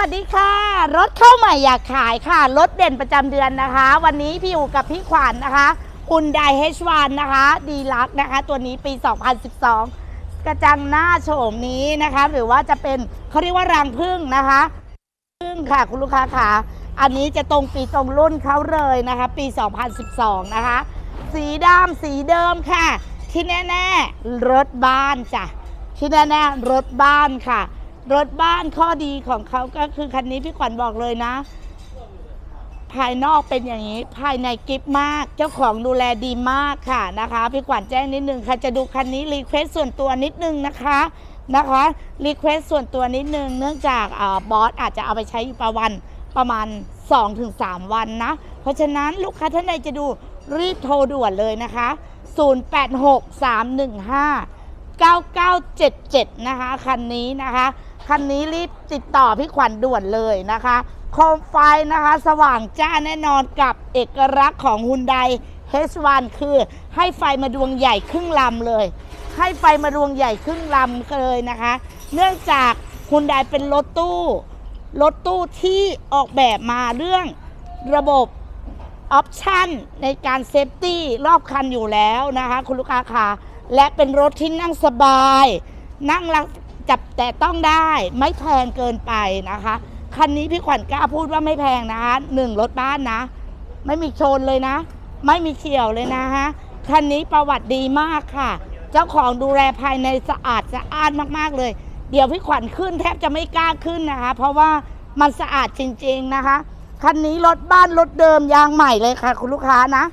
วัสดีค่ะ รถเข้าใหม่อยากขายค่ะ รถเด่นประจำเดือนนะคะ วันนี้พี่อยู่กับพี่ขวัญนนะคะคุณไดเฮชวันนะคะดีลักนะคะ ตัวนี้ปี 2012 กระจังหน้าโฉมนี้นะคะ หรือว่าจะเป็นเขาเรียกว่ารังพึ่งนะคะพึ่งค่ะคุณลูกค้าค่ะ อันนี้จะตรงปีตรงรุ่นเขาเลยนะคะ ปี 2012 นะคะ สีดำสีเดิมค่ะ ที่แน่ ๆ รถบ้านจ้ะที่แน่ ๆ รถบ้านค่ะ รถบ้านข้อดีของเขาก็คือคันนี้พี่ขวัญบอกเลยนะ ภายนอกเป็นอย่างนี้ ภายในกิฟมาก เจ้าของดูแลดีมากค่ะนะคะ พี่ขวัญแจ้งนิดนึงค่ะจะดูคันนี้รีเควสส่วนตัวนิดนึงนะคะนะคะรีเควสส่วนตัวนิดนึงเนื่องจากอบอสอาจจะเอาไปใช้อยู่ประวันประมาณ 2-3 วันนะ เพราะฉะนั้นลูกค้าท่านใดจะดูรีบโทรด่วนเลยนะคะ 086315 9977 นะคะ คันนี้นะคะ คันนี้รีบติดต่อพี่ขวัญด่วนเลยนะคะโคมไฟนะคะสว่างจ้าแน่นอนกับเอกลักษณ์ของฮุนได H1 คือให้ไฟมาดวงใหญ่ครึ่งลำเลย ให้ไฟมาดวงใหญ่ครึ่งลำเลยนะคะ เนื่องจากฮุนไดเป็นรถตู้ รถตู้ที่ออกแบบมาเรื่องระบบออปชันในการเซฟตี้รอบคันอยู่แล้วนะคะ คุณลูกค้าค่ะและเป็นรถที่นั่งสบาย นั่งรัก จับแต่ต้องได้ไม่แพงเกินไปนะคะ คันนี้พี่ขวัญกล้าพูดว่าไม่แพงนะคะหนึ่งรถบ้านนะ ไม่มีชนเลยนะ ไม่มีเฉียวเลยนะฮะคันนี้ประวัติดีมากค่ะ เจ้าของดูแลภายในสะอาดสะอ้านมากๆเลย เดี๋ยวพี่ขวัญขึ้นแทบจะไม่กล้าขึ้นนะคะ เพราะว่ามันสะอาดจริง ๆนะคะคันนี้รถบ้านรถเดิมยางใหม่เลยค่ะ คุณลูกค้านะ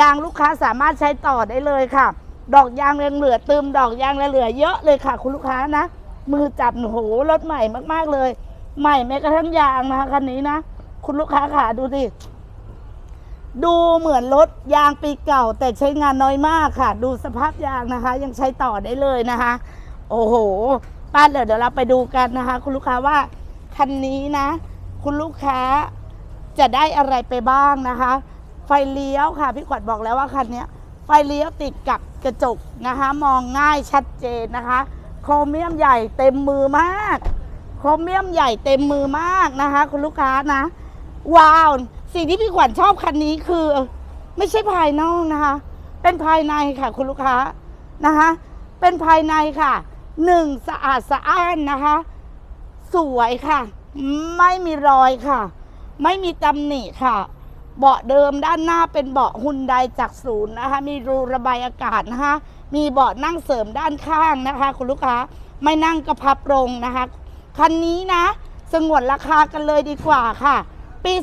ยางลูกค้าสามารถใช้ต่อได้เลยค่ะ ดอกยางยังเหลือเติมดอกยางยังเหลือเยอะเลยค่ะ คุณลูกค้านะ มือจับโอ้โหรถใหม่มาก ๆเลย ใหม่แม้กระทั่งยางนะคะคันนี้นะ คุณลูกค้าค่ะดูดิดูเหมือนรถยางปีเก่า แต่ใช้งานน้อยมากค่ะ ดูสภาพยางนะคะ ยังใช้ต่อได้เลยนะคะ โอ้โห ป้าเดี๋ยวเดี๋ยวเราไปดูกันนะคะ คุณลูกค้าว่าคันนี้นะ คุณลูกค้าจะได้อะไรไปบ้างนะคะ ไฟเลี้ยวค่ะ พี่ขวัญบอกแล้วว่าคันนี้ไฟเลี้ยวติดกับกระจกนะคะ มองง่ายชัดเจนนะคะ โครเมียมใหญ่เต็มมือมาก โครเมียมใหญ่เต็มมือมากนะคะ คุณลูกค้านะ ว้าว สิ่งที่พี่ขวัญชอบคันนี้คือ ไม่ใช่ภายนอกนะคะ เป็นภายในค่ะ คุณลูกค้านะคะ เป็นภายในค่ะหนึ่งสะอาดสะอ้านนะคะ สวยค่ะ ไม่มีรอยค่ะ ไม่มีตำหนิค่ะ เบาะเดิมด้านหน้าเป็นเบาะฮุนไดจากศูนย์นะคะ มีรูระบายอากาศนะคะ มีเบาะนั่งเสริมด้านข้างนะคะ คุณลูกค้าไม่นั่งกระพับลงนะคะคันนี้นะ สงวนราคากันเลยดีกว่าค่ะ ปี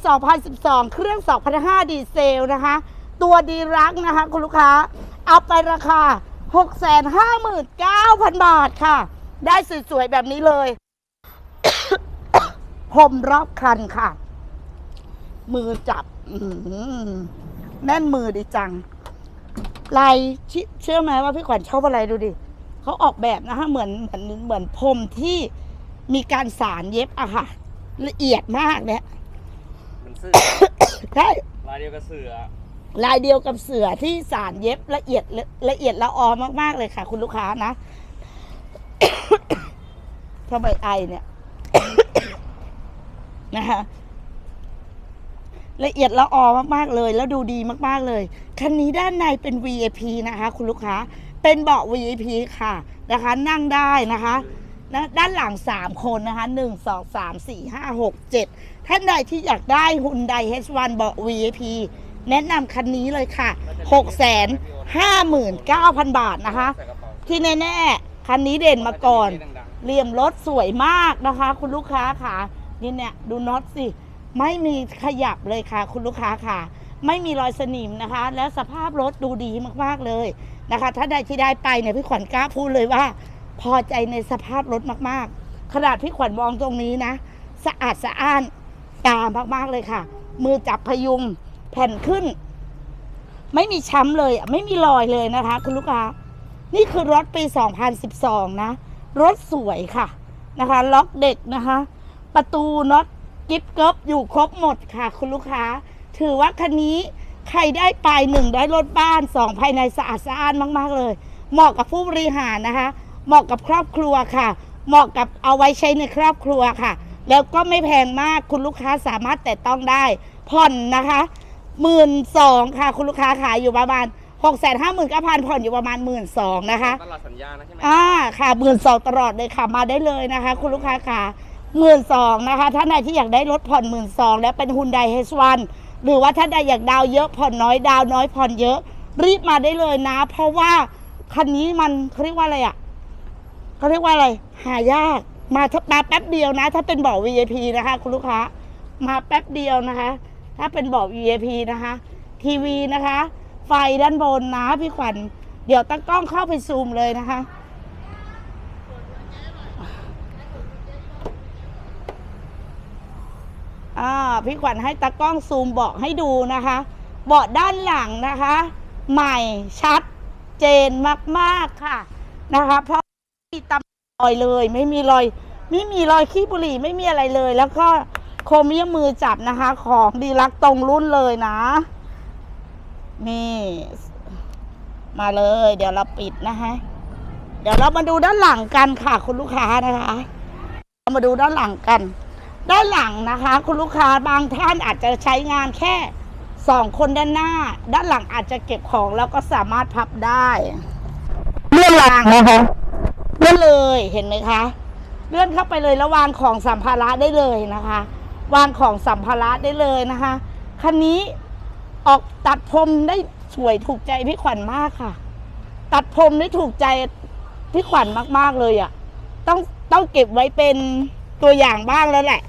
2012 เครื่อง2005ดีเซลนะคะ ตัวดีรักนะคะ คุณลูกค้า เอาไปราคา 659,000 บาทค่ะ ได้สวยๆแบบนี้เลยผมรอบคันค่ะ มือจับแน่นมือดีจัง ลายเชื่อเชื่อไหมว่าพี่ขวัญชอบอะไรดูดิเขาออกแบบนะคะเหมือนเหมือนเหมือนพรมที่มีการสารเย็บอะค่ะ ละเอียดมากเนี่ยมันเสือใช่ลายเดียวกับเสือลายเดียวกับเสือที่สารเย็บละเอียดละละเอียดละออมากๆเลยค่ะ คุณลูกค้านะทำไมไอเนี่ยนะคะ ละเอียดละออมากๆเลย แล้วดูดีมากๆเลยคันนี้ด้านในเป็น VIP นะคะ คุณลูกค้าเป็นเบาะ VIP ค่ะนะคะ นั่งได้นะคะนะด้านหลัง 3 คนนะคะ 1 2 3 4 5 6 7 ท่านใดที่อยากได้ฮุนได H1 เบาะ VIP แนะนำคันนี้เลยค่ะ 6 5 9 0 0 0 บาทนะคะ ที่แน่ๆ คันนี้เด่นมาก่อนเหลี่ยมรถสวยมากนะคะ คุณลูกค้าค่ะ นี่เนี่ยดูน็อตสิ ไม่มีขยับเลยค่ะ คุณลูกค้าค่ะ ไม่มีรอยสนิมนะคะ แล้วสภาพรถดูดีมากๆเลยนะคะ ถ้าใดที่ได้ไปเนี่ยพี่ขวัญกล้าพูดเลยว่า พอใจในสภาพรถมากๆ ขนาดพี่ขวัญมองตรงนี้นะ สะอาดสะอ้านตามากๆเลยค่ะ มือจับพยุงแผ่นขึ้น ไม่มีช้ำเลยไม่มีรอยเลยนะคะ คุณลูกค้า นี่คือรถปี 2012 นะ รถสวยค่ะนะคะ ล็อกเด็กนะคะ ประตูน็อต กิฟเกิบอยู่ครบหมดค่ะ คุณลูกค้า ถือว่าคันนี้ใครได้ไปหนึ่งได้รถบ้านสองภายในสะอาดสะอ้านมากๆเลย เหมาะกับผู้บริหารนะคะ เหมาะกับครอบครัวค่ะ เหมาะกับเอาไว้ใช้ในครอบครัวค่ะ แล้วก็ไม่แพงมากคุณลูกค้าสามารถแต่ต้องได้ ผ่อนนะคะหมื่นสองค่ะ คุณลูกค้าขายอยู่ประมาณหกแสนห้าหมื่นเก้าพันผ่อนอยู่ประมาณหมื่นสองนะคะตลอดสัญญานะใช่ไหมอ่าค่ะหมื่นสองตลอดเลยค่ะมาได้เลยนะคะ คุณลูกค้าค่ะ หมื่นสองนะคะท่านใดที่อยากได้รถผ่อนหมื่นสองแล้วเป็นฮุนไดเฮสวันหรือว่าท่านใดอยากดาวเยอะผ่อนน้อยดาวน้อยผ่อนเยอะ รีบมาได้เลยนะ เพราะว่าคันนี้มันเขาเรียกว่าอะไรอะเขาเรียกว่าอะไร หายากมาทมาแป๊บเดียวนะ ถ้าเป็นเบอ VIP นะคะ คุณลูกค้า มาแป๊บเดียวนะคะ ถ้าเป็นเบอ VIP นะคะ ทีวีนะคะ ไฟด้านบนนะพี่ขวัญเดี๋ยวตั้งกล้องเข้าไปซูมเลยนะคะ อ่าพี่ขวัญให้ตากล้องซูมเบาะให้ดูนะคะ เบาะด้านหลังนะคะ ใหม่ชัดเจนมากๆค่ะนะคะ เพราะไม่มีตำรอยเลย ไม่มีรอย ไม่มีรอยขี้บุหรี่ไม่มีอะไรเลย แล้วก็โครเมียมมือจับนะคะ ของดีลักตรงรุ่นเลยนะนี่มาเลย เดี๋ยวเราปิดนะคะเดี๋ยวเรามาดูด้านหลังกันค่ะ คุณลูกค้านะคะ เรามาดูด้านหลังกัน ด้านหลังนะคะ คุณลูกค้าบางท่านอาจจะใช้งานแค่สองคนด้านหน้า ด้านหลังอาจจะเก็บของแล้วก็สามารถพับได้เลื่อนหลังนะคะเลื่อนเลยเห็นไหมคะ เลื่อนเข้าไปเลยแล้ววางของสัมภาระได้เลยนะคะ วางของสัมภาระได้เลยนะคะคันนี้ออกตัดผมได้สวยถูกใจพี่ขวัญมากค่ะ ตัดผมได้ถูกใจพี่ขวัญมากๆเลยอะ่ะ ต้องต้องเก็บไว้เป็นตัวอย่างบ้างแล้วแหละ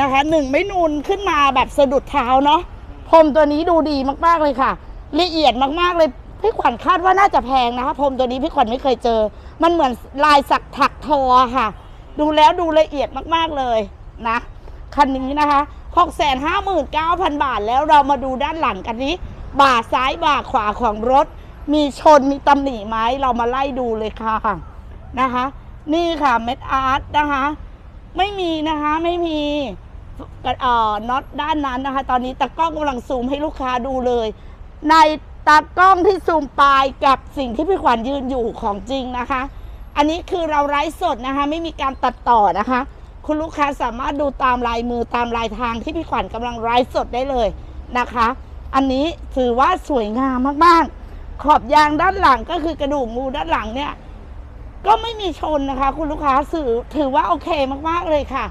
นะคะหนึ่งไม่นูนขึ้นมาแบบสะดุดเท้าเนาะพรมตัวนี้ดูดีมากๆเลยค่ะ ละเอียดมากๆเลยพี่ขวัญคาดว่าน่าจะแพงนะคะพรมตัวนี้พี่ขวัญไม่เคยเจอ มันเหมือนลายสักถักทอค่ะ ดูแล้วดูละเอียดมากๆเลยนะคันนี้นะคะ 6 5 9 0 0 0 บาทแล้วเรามาดูด้านหลังกันนี้ บ่าซ้ายบ่าขวาของรถ มีชนมีตำหนิไหมเรามาไล่ดูเลยค่ะนะคะ นี่ค่ะเม็ดอาร์ตนะคะ ไม่มีนะคะไม่มีเอ่อน็อตด้านนั้นนะคะ ตอนนี้ตากล้องกำลังซูมให้ลูกค้าดูเลย ในตากล้องที่ซูมปลายกับสิ่งที่พี่ขวัญยืนอยู่ของจริงนะคะ อันนี้คือเราไลฟ์สดนะคะ ไม่มีการตัดต่อนะคะ คุณลูกค้าสามารถดูตามลายมือตามลายทางที่พี่ขวัญกำลังไลฟ์สดได้เลยนะคะ อันนี้ถือว่าสวยงามมากๆ ขอบยางด้านหลังก็คือกระดูกงูด้านหลังเนี่ย ก็ไม่มีชนนะคะ คุณลูกค้าสื่อถือว่าโอเคมากๆเลยค่ะ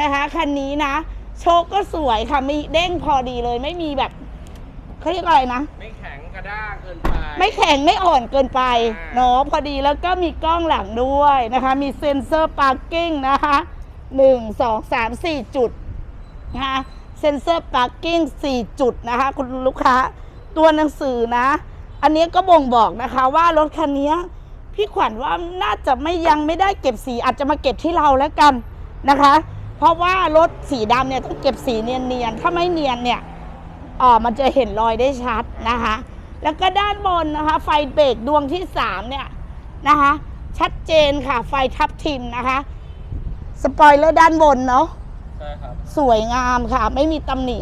นะคะคันนี้นะ โชคก็สวยค่ะมีเด้งพอดีเลย ไม่มีแบบเขาเรียกอะไรนะ ไม่แข็งกระด้างเกินไป ไม่แข็งไม่อ่อนเกินไปอ่าเนาะพอดีแล้วก็มีกล้องหลังด้วยนะคะ มีเซ็นเซอร์พาร์กิ้งนะคะหนึ่งสองสามสี่จุดนะคะเซ็นเซอร์พาร์กิ้งสี่จุดนะคะ คุณลูกค้าตัวหนังสือนะ อันนี้ก็บ่งบอกนะคะว่ารถคันนี้ พี่ขวัญว่าน่าจะไม่ยังไม่ได้เก็บสีอาจจะมาเก็บที่เราแล้วกันนะคะ เพราะว่ารถสีดำเนี่ยต้องเก็บสีเนียนๆถ้าไม่เนียนเนี่ยอ๋อมันจะเห็นรอยได้ชัดนะคะ แล้วก็ด้านบนนะคะ ไฟเบรกดวงที่สามเนี่ยนะคะ ชัดเจนค่ะไฟทับทิมนะคะ สปอยเลอร์ด้านบนเนาะใช่ครับสวยงามค่ะ ไม่มีตำหนิ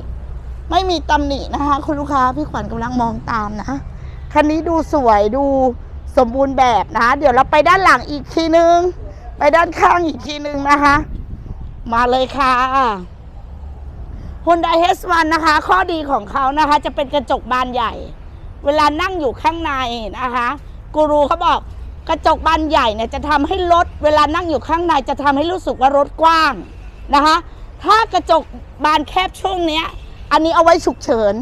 ไม่มีตำหนินะคะ คุณลูกค้าพี่ขวัญกำลังมองตามนะคันนี้ดูสวยดู สมบูรณ์แบบนะคะเดี๋ยวเราไปด้านหลังอีกทีนึง ไปด้านข้างอีกทีนึงนะคะ มาเลยค่ะ Honda H1 นะคะ ข้อดีของเขานะคะ จะเป็นกระจกบานใหญ่ เวลานั่งอยู่ข้างในนะคะกูรูเขาบอกกระจกบานใหญ่เนี่ยจะทำให้รถเวลานั่งอยู่ข้างในจะทำให้รู้สึกว่ารถกว้างนะคะ ถ้ากระจกบานแคบช่วงเนี้ย อันนี้เอาไว้ฉุกเฉิน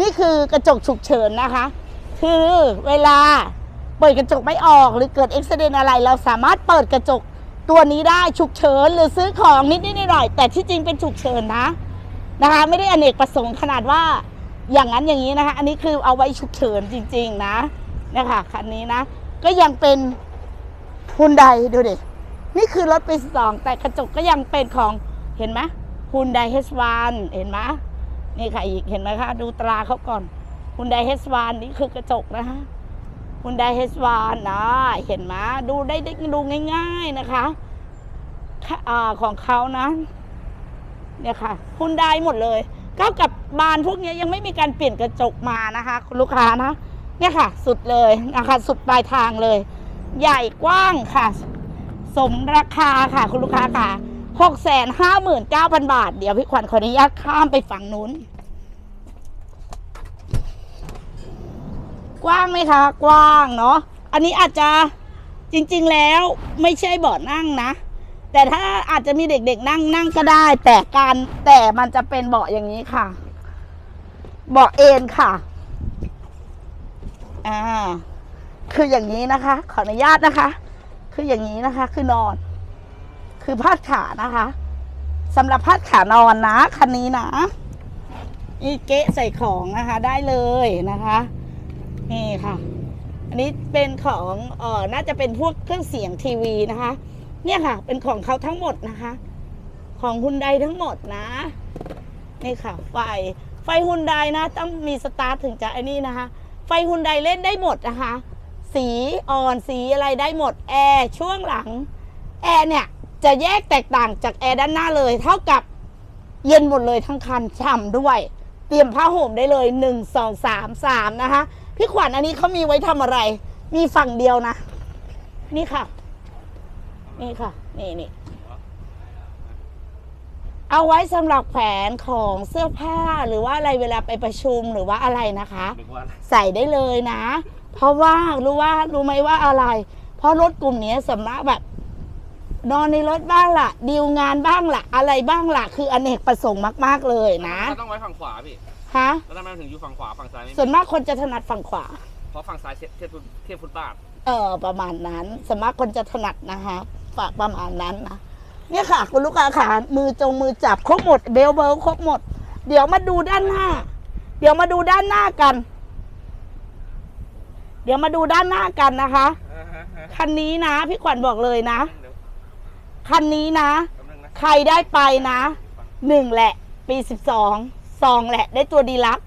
นี่คือกระจกฉุกเฉินนะคะ คือเวลา เปิดกระจกไม่ออกหรือเกิดอุบิเหตุอะไร เราสามารถเปิดกระจกตัวนี้ได้ฉุกเฉินหรือซื้อของนิดนิดหน่อยแต่ที่จริงเป็นฉุกเฉินนะนะคะ ไม่ได้อเนกประสงค์ขนาดว่าอย่างนั้นอย่างนี้นะคะ อันนี้คือเอาไว้ฉุกเฉินจริง ๆ นะนี่ยค่ะคันนี้นะ ก็ยังเป็นฮุนไดดูดินี่คือรถปีสองแต่กระจกก็ยังเป็นของเห็นไหมฮุนไดเฮสวานเห็นไหมนี่ค่ะอีกเห็นไหมคะดูตราเขาก่อนฮุนไดเฮสวานนี่คือกระจกนะคะ ฮุนไดเฮสวานนะ เห็นไหมดูได้ดูง่าย ๆนะคะค่ะอ่าของเขานะเนี่ยค่ะฮุนไดหมดเลยก็กับบานพวกนี้ยังไม่มีการเปลี่ยนกระจกมานะคะคุณลูกค้านะ เนี่ยค่ะ สุดเลยนะคะสุดปลายทางเลย ใหญ่กว้างค่ะ สมราคาค่ะ คุณลูกค้าค่ะหกแสนห้าหมื่นเก้าพันบาท เดี๋ยวพี่ขวัญขออนุญาตข้ามไปฝั่งนู้น กว้างไหมคะ กว้างเนาะอันนี้อาจจะจริงๆแล้วไม่ใช่เบาะนั่งนะ แต่ถ้าอาจจะมีเด็กๆนั่งนั่งก็ได้ แต่การแต่มันจะเป็นเบาะอย่างนี้ค่ะ เบาะเอนค่ะอ่าคืออย่างนี้นะคะ ขออนุญาตนะคะ คืออย่างนี้นะคะ คือนอน คือพาดขานะคะสำหรับพาดขานอนนะคันนี้นะนี่เกะใส่ของนะคะ ได้เลยนะคะ นี่ค่ะ อันนี้เป็นของเออน่าจะเป็นพวกเครื่องเสียงทีวีนะคะ เนี่ยค่ะ เป็นของเขาทั้งหมดนะคะ ของฮุนไดทั้งหมดนะ นี่ค่ะ ไฟ ไฟฮุนไดนะ ต้องมีสตาร์ทถึงจะไอ้นี่นะคะ ไฟฮุนไดเล่นได้หมดนะคะ สีอ่อนสีอะไรได้หมด แอร์ช่วงหลัง แอร์เนี่ยจะแยกแตกต่างจากแอร์ด้านหน้าเลย เท่ากับเย็นหมดเลยทั้งคันฉ่ำด้วย เตรียมผ้าห่มได้เลยหนึ่งสองสามสามนะคะ พี่ขวัญอันนี้เขามีไว้ทำอะไร มีฝั่งเดียวนะ นี่ค่ะ นี่ค่ะ นี่นี่เอาไว้สำหรับแขวนของเสื้อผ้าหรือว่าอะไรเวลาไปประชุมหรือว่าอะไรนะคะนึกว่าอะไรใส่ได้เลยนะ เพราะว่ารู้ว่ารู้ไหมว่าอะไร เพราะรถกลุ่มนี้สำนักแบบ นอนในรถบ้างละดีลงานบ้างละอะไรบ้างละคืออเนกประสงค์มาก ๆเลยนะต้องไว้ฝั่งขวาพี่ ฮะ แล้วทำไมมันถึงอยู่ฝั่งขวาฝั่งซ้ายไม่มีส่วนมากคนจะถนัดฝั่งขวา เพราะฝั่งซ้ายเทียบเทียบฟุตเทียบฟุตบาทเออประมาณนั้นสวนมากคนจะถนัดนะคะฝากประมาณนั้นนะเนี่ยค่ะ คุณลูกค้าขามือจงมือจับครบหมดเบลเบลครบหมด เดี๋ยวมาดูด้านหน้า เดี๋ยวมาดูด้านหน้ากัน เดี๋ยวมาดูด้านหน้ากันนะคะ คันนี้นะ พี่ขวัญบอกเลยนะ เดี๋ยวคันนี้นะ แป๊บนึงนะ ใครได้ไปนะหนึ่งแหละ ปีสิบสอง สองแหละ ได้ตัวดีลัก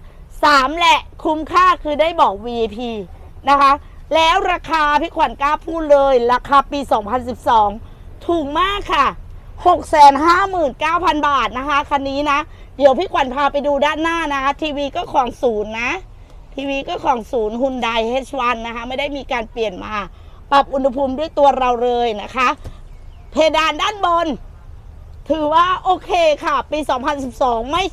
สามแหละคุ้มค่าคือได้บอก VIP นะคะ แล้วราคาพี่ขวัญกล้าพูดเลย ราคาปี 2012 ถูกมากค่ะ 659,000 บาทนะคะ คันนี้นะ เดี๋ยวพี่ขวัญพาไปดูด้านหน้านะคะ ทีวีก็ของศูนย์นะ ทีวีก็ของศูนย์ฮุนได H1 นะคะ ไม่ได้มีการเปลี่ยนมา ปรับอุณหภูมิด้วยตัวเราเลยนะคะ เพดานด้านบน ถือว่าโอเคค่ะ ปี 2012 ไม่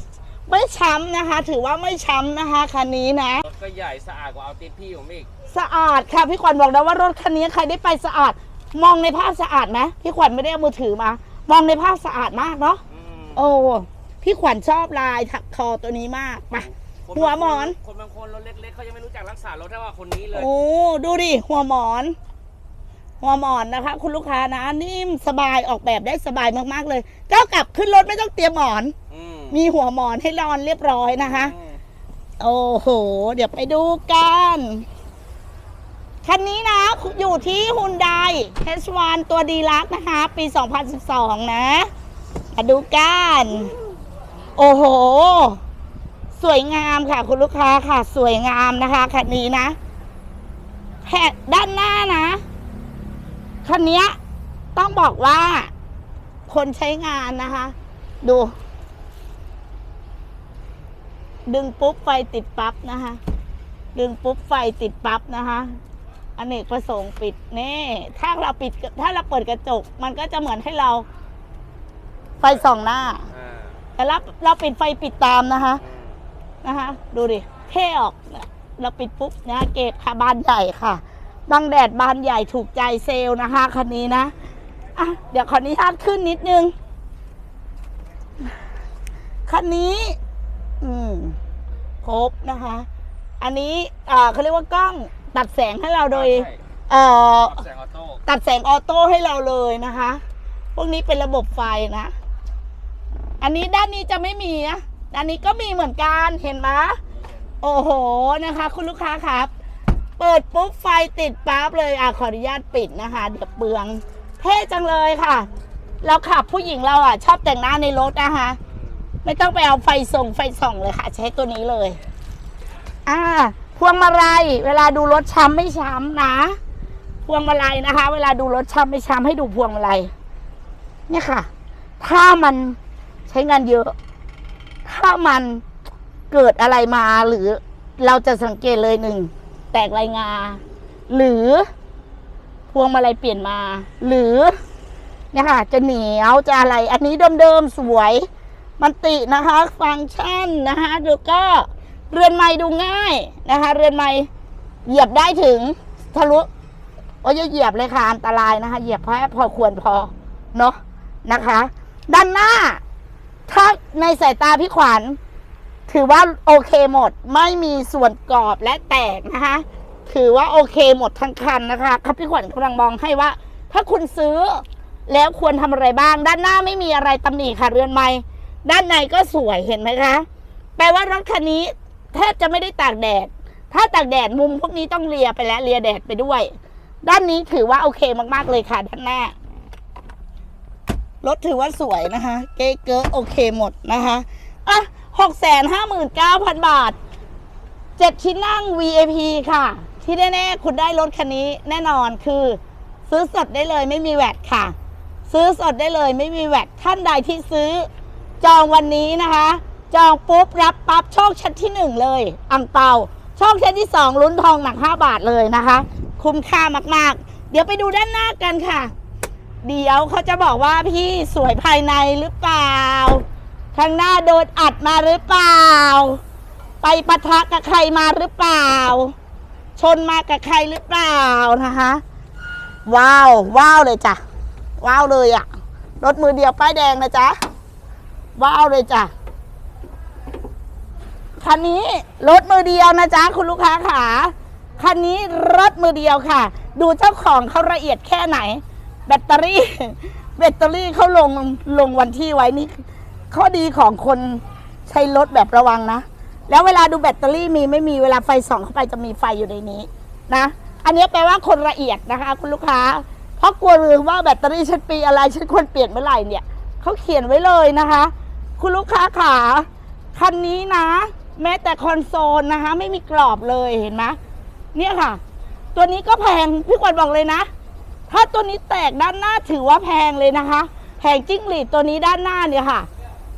ไม่ช้ำนะคะ ถือว่าไม่ช้ำนะคะคันนี้นะ รถก็ใหญ่สะอาดกว่าเอาติดพี่ผมอีกสะอาดค่ะพี่ขวัญบอกนะว่ารถคันนี้ใครได้ไปสะอาด มองในภาพสะอาดไหมพี่ขวัญไม่ได้เอามือถือมา มองในภาพสะอาดมากเนาะอืมโอ้พี่ขวัญชอบลายถักคอตัวนี้มากไปคนหัวหมอน คนบางคนรถเล็กๆเขายังไม่รู้จักรักษารถเท่าว่าคนนี้เลย โอ้ดูดิหัวหมอน หัวหมอนนะคะ คุณลูกค้านะนิ่มสบายออกแบบได้สบายมากๆเลยเจ้ากลับขึ้นรถไม่ต้องเตรียมหมอน อืม มีหัวหมอนให้นอนเรียบร้อยนะคะอืมโอ้โห เดี๋ยวไปดูกัน คันนี้นะ อยู่ที่ฮุนได H1 ตัวดีลักนะคะ ปี 2012 นะ มาดูกัน โอ้โห สวยงามค่ะ คุณลูกค้าค่ะ สวยงามนะคะ คันนี้นะแผ่นด้านหน้านะ คันนี้ต้องบอกว่า คนใช้งานนะคะ ดู ดึงปุ๊บไฟติดปั๊บนะคะ ดึงปุ๊บไฟติดปั๊บนะคะอเนกประสงค์ปิดเน่ถ้าเราปิดถ้าเราเปิดกระจก มันก็จะเหมือนให้เรา ไฟส่องหน้าอ่าแต่เราเราปิดไฟปิดตามนะคะอืมนะคะ ดูดิเท่ออกเนี่ยเราปิดปุ๊บนะเก็บค่ะบานใหญ่ค่ะบังแดดบานใหญ่ถูกใจเซลล์นะคะคันนี้นะอะเดี๋ยวขออนุญาตขึ้นนิดนึงคันนี้ อืมครบนะคะ อันนี้อ่าเขาเรียกว่ากล้องตัดแสงให้เราโดย ใช่เอ่อ ปรับแสงออโต้ตัดแสงออโต้ให้เราเลยนะคะ พวกนี้เป็นระบบไฟนะ อันนี้ด้านนี้จะไม่มีนะด้านนี้ก็มีเหมือนกันเห็นไหมโอ้โหนะคะ คุณลูกค้าครับ เปิดปุ๊บไฟติดปั๊บเลยอะขออนุญาตปิดนะคะ เดี๋ยวเปลือง เท่จังเลยค่ะ เราขับผู้หญิงเราอะ ชอบแต่งหน้าในรถนะคะ ไม่ต้องไปเอาไฟส่งไฟส่องเลยค่ะ ใช้ตัวนี้เลย อ่า พวงมาลัยเวลาดูรถช้ำไม่ช้ำนะ พวงมาลัยนะคะ เวลาดูรถช้ำไม่ช้ำให้ดูพวงมาลัยเนี่ยค่ะ ถ้ามันใช้งานเยอะ ถ้ามันเกิดอะไรมาหรือเราจะสังเกตเลยหนึ่งแตกลายงา หรือพวงมาลัยเปลี่ยนมา หรือเนี่ยค่ะ จะเหนียวจะอะไร อันนี้เดิมๆสวย มันตินะคะ ฟังก์ชันนะคะแล้วก็เรือนไม้ดูง่ายนะคะ เรือนไม้เหยียบได้ถึงทะลุโอ้ยอย่าเหยียบเลยค่ะอันตรายนะคะ เหยียบแค่พอควรพอเนาะนะคะ ด้านหน้า ถ้าในสายตาพี่ขวัญ ถือว่าโอเคหมดไม่มีส่วนกรอบและแตกนะคะ ถือว่าโอเคหมดทั้งคันนะคะครับพี่ขวัญกำลังมองให้ว่า ถ้าคุณซื้อแล้วควรทำอะไรบ้าง ด้านหน้าไม่มีอะไรตำหนิค่ะเรือนไม้ ด้านในก็สวยเห็นไหมคะ แปลว่ารถคันนี้แทบจะไม่ได้ตากแดด ถ้าตากแดดมุมพวกนี้ต้องเลียไปแล้วเลียแดดไปด้วย ด้านนี้ถือว่าโอเคมากๆเลยค่ะด้านหน้ารถถือว่าสวยนะคะ เก๊เก๊โอเคหมดนะคะอะหกแสนห้าหมื่นเก้าพันบาทเจ็ดชิ้นนั่ง VIP ค่ะ ที่แน่ๆ คุณได้รถคันนี้แน่นอนคือ ซื้อสดได้เลยไม่มีแวดค่ะ ซื้อสดได้เลยไม่มีแวดท่านใดที่ซื้อ จองวันนี้นะคะ จองปุ๊บรับปั๊บโชคชั้นที่หนึ่งเลยอังเปาโชคชั้นที่สองลุ้นทองหนักห้าบาทเลยนะคะ คุ้มค่ามากๆ เดี๋ยวไปดูด้านหน้ากันค่ะ เดี๋ยวเขาจะบอกว่าพี่สวยภายในหรือเปล่า ข้างหน้าโดนอัดมาหรือเปล่า ไปปะทะกับใครมาหรือเปล่า ชนมากับใครหรือเปล่านะคะ ว้าว ว้าวเลยจ้ะ ว้าวเลยอะรถมือเดียวป้ายแดงนะจ๊ะ ว้าวเลยจ้ะคันนี้รถมือเดียวนะจ๊ะคุณลูกค้าขาคันนี้รถมือเดียวค่ะ ดูเจ้าของเขาละเอียดแค่ไหน แบตเตอรี่ แบตเตอรี่เขาลงลงวันที่ไว้นี่ข้อดีของคนใช้รถแบบระวังนะ แล้วเวลาดูแบตเตอรี่มีไม่มีเวลาไฟส่องเข้าไปจะมีไฟอยู่ในนี้นะ อันนี้แปลว่าคนละเอียดนะคะ คุณลูกค้า เพราะกลัวลืมว่าแบตเตอรี่ฉันปีอะไรฉันควรเปลี่ยนเมื่อไหร่เนี่ยเขาเขียนไว้เลยนะคะ คุณลูกค้าขาคันนี้นะ แม้แต่คอนโซลนะคะ ไม่มีกรอบเลยเห็นไหมเนี่ยค่ะ ตัวนี้ก็แพงพี่ขวัญบอกเลยนะ ถ้าตัวนี้แตกด้านหน้าถือว่าแพงเลยนะคะแพงจิ้งหรีดตัวนี้ด้านหน้าเนี่ยค่ะ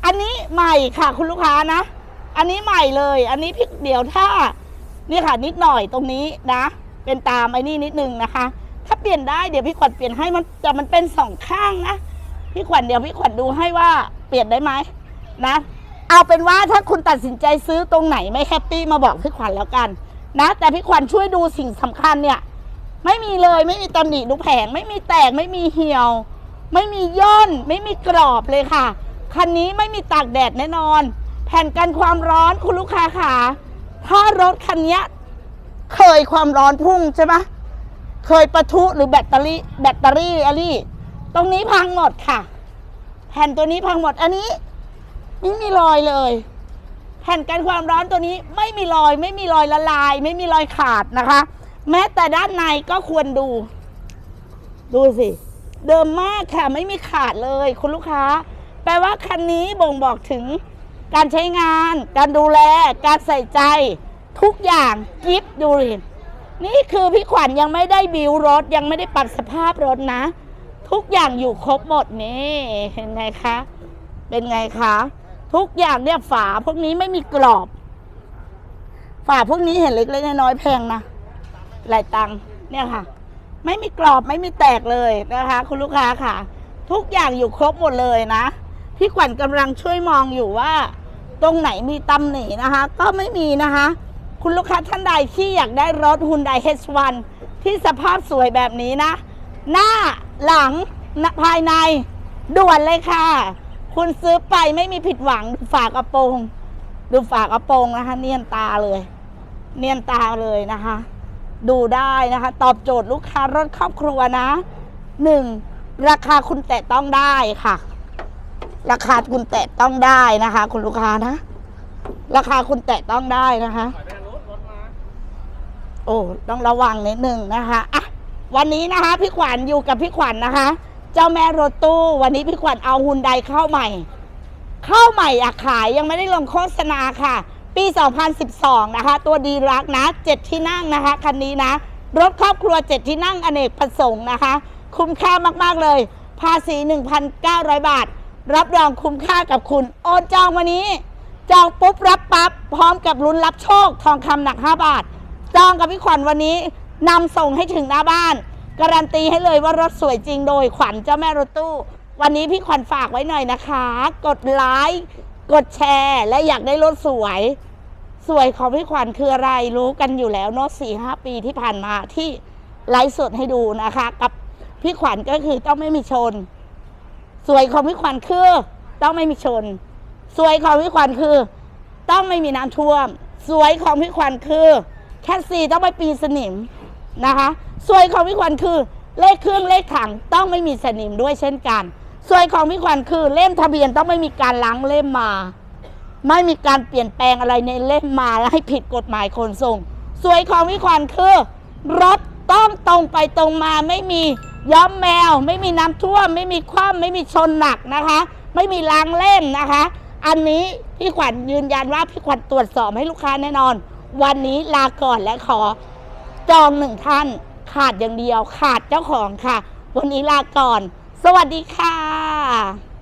อันนี้ใหม่ค่ะคุณลูกค้านะ อันนี้ใหม่เลย อันนี้พี่เดี๋ยวถ้านี่ค่ะนิดหน่อยตรงนี้นะ เป็นตามไอ้นี่นิดนึงนะคะ ถ้าเปลี่ยนได้เดี๋ยวพี่ขวัญเปลี่ยนให้มันแต่มันเป็นสองข้างนะพี่ขวัญเดี๋ยวพี่ขวัญดูให้ว่าเปลี่ยนได้ไหม นะ เอาเป็นว่าถ้าคุณตัดสินใจซื้อตรงไหนไม่แฮปปี้มาบอกพี่ขวัญแล้วกันนะแต่พี่ขวัญช่วยดูสิ่งสำคัญเนี่ย ไม่มีเลยไม่มีตำหนิดูแผง ไม่มีแตกไม่มีเหี่ยว ไม่มีย่น ไม่มีกรอบเลยค่ะ คันนี้ไม่มีตากแดดแน่นอน แผ่นกันความร้อนคุณลูกค้าค่ะถ้ารถคันนี้เคยความร้อนพุ่งใช่ไหมเคยประทุหรือแบตเตอรี่แบตเตอรี่อะไรตรงนี้พังหมดค่ะ แผ่นตัวนี้พังหมดอันนี้ ไม่มีรอยเลย แผ่นกันความร้อนตัวนี้ไม่มีรอย ไม่มีรอยละลาย ไม่มีรอยขาดนะคะ แม้แต่ด้านในก็ควรดู ดูสิ เดิมมากค่ะไม่มีขาดเลย คุณลูกค้า แปลว่าคันนี้บ่งบอกถึงการใช้งาน การดูแล การใส่ใจ ทุกอย่างกิฟต์ดูดินี่คือพี่ขวัญยังไม่ได้บิวรถ ยังไม่ได้ปรับสภาพรถนะ ทุกอย่างอยู่ครบหมดนี่เห็นไงคะ เป็นไงคะ ทุกอย่างเนี่ยฝาพวกนี้ไม่มีกรอบ ฝาพวกนี้เห็นเล็กๆน้อยๆแพงนะหลายตังค์เนี่ยค่ะ ไม่มีกรอบไม่มีแตกเลยนะคะ คุณลูกค้าค่ะ ทุกอย่างอยู่ครบหมดเลยนะพี่ขวัญกำลังช่วยมองอยู่ว่า ตรงไหนมีตำหนินะคะ ก็ไม่มีนะคะ คุณลูกค้าท่านใดที่อยากได้รถ Hyundai H1 ที่สภาพสวยแบบนี้นะ หน้าหลังภายในด่วนเลยค่ะ คุณซื้อไปไม่มีผิดหวังดูฝากระโปรง ดูฝากระโปรงนะคะ เนียนตาเลย เนียนตาเลยนะคะ ดูได้นะคะ ตอบโจทย์ลูกค้ารถครอบครัวนะหนึ่งราคาคุณแตะต้องได้ค่ะ ราคาคุณแตะต้องได้นะคะ คุณลูกค้านะ ราคาคุณแตะต้องได้นะคะ โอ้ต้องระวังนิดนึงนะคะอะวันนี้นะคะ พี่ขวัญอยู่กับพี่ขวัญนะคะ เจ้าแม่รถตู้ วันนี้พี่ขวัญเอาฮุนไดเข้าใหม่ เข้าใหม่อะขายยังไม่ได้ลงโฆษณาค่ะ ปี 2012 นะคะ ตัวดีรักนะ 7 ที่นั่งนะคะ คันนี้นะ รถครอบครัว 7 ที่นั่งอเนกประสงค์นะคะ คุ้มค่ามาก ๆ เลย ภาษี 1,900 บาท รับรองคุ้มค่ากับคุณ โอนจองวันนี้ จองปุ๊บรับปั๊บ พร้อมกับลุ้นรับโชค ทองคำหนัก 5 บาท จองกับพี่ขวัญวันนี้นำส่งให้ถึงหน้าบ้าน การันตีให้เลยว่ารถสวยจริงโดยขวัญเจ้าแม่รถตู้ วันนี้พี่ขวัญฝากไว้หน่อยนะคะ กดไลค์กดแชร์ และอยากได้รถสวย สวยของพี่ขวัญคืออะไรรู้กันอยู่แล้วเนาะสี่ห้าปีที่ผ่านมาที่ไลฟ์สดให้ดูนะคะ กับพี่ขวัญก็คือต้องไม่มีชน สวยของพี่ขวัญคือ ต้องไม่มีชน สวยของพี่ขวัญคือ ต้องไม่มีน้ำท่วม สวยของพี่ขวัญคือแคสซีต้องไม่ปีสนิม นะคะสวยของพี่ขวัญคือเลขเครื่องเลขถังต้องไม่มีสนิมด้วยเช่นกันสวยของพี่ขวัญคือเล่มทะเบียนต้องไม่มีการล้างเล่มมา ไม่มีการเปลี่ยนแปลงอะไรในเล่มมาและให้ผิดกฎหมายขนส่งสวยของพี่ขวัญคือ รถต้องตรงไปตรงมาไม่มีย้อมแมว ไม่มีน้ำท่วม ไม่มีคว่ำไม่มีชนหนักนะคะ ไม่มีล้างเล่มนะคะ อันนี้พี่ขวัญยืนยันว่าพี่ขวัญตรวจสอบให้ลูกค้าแน่นอน วันนี้ลาก่อนและขอ จองหนึ่งท่าน ขาดอย่างเดียว ขาดเจ้าของค่ะ วันนี้ลาก่อน สวัสดีค่ะ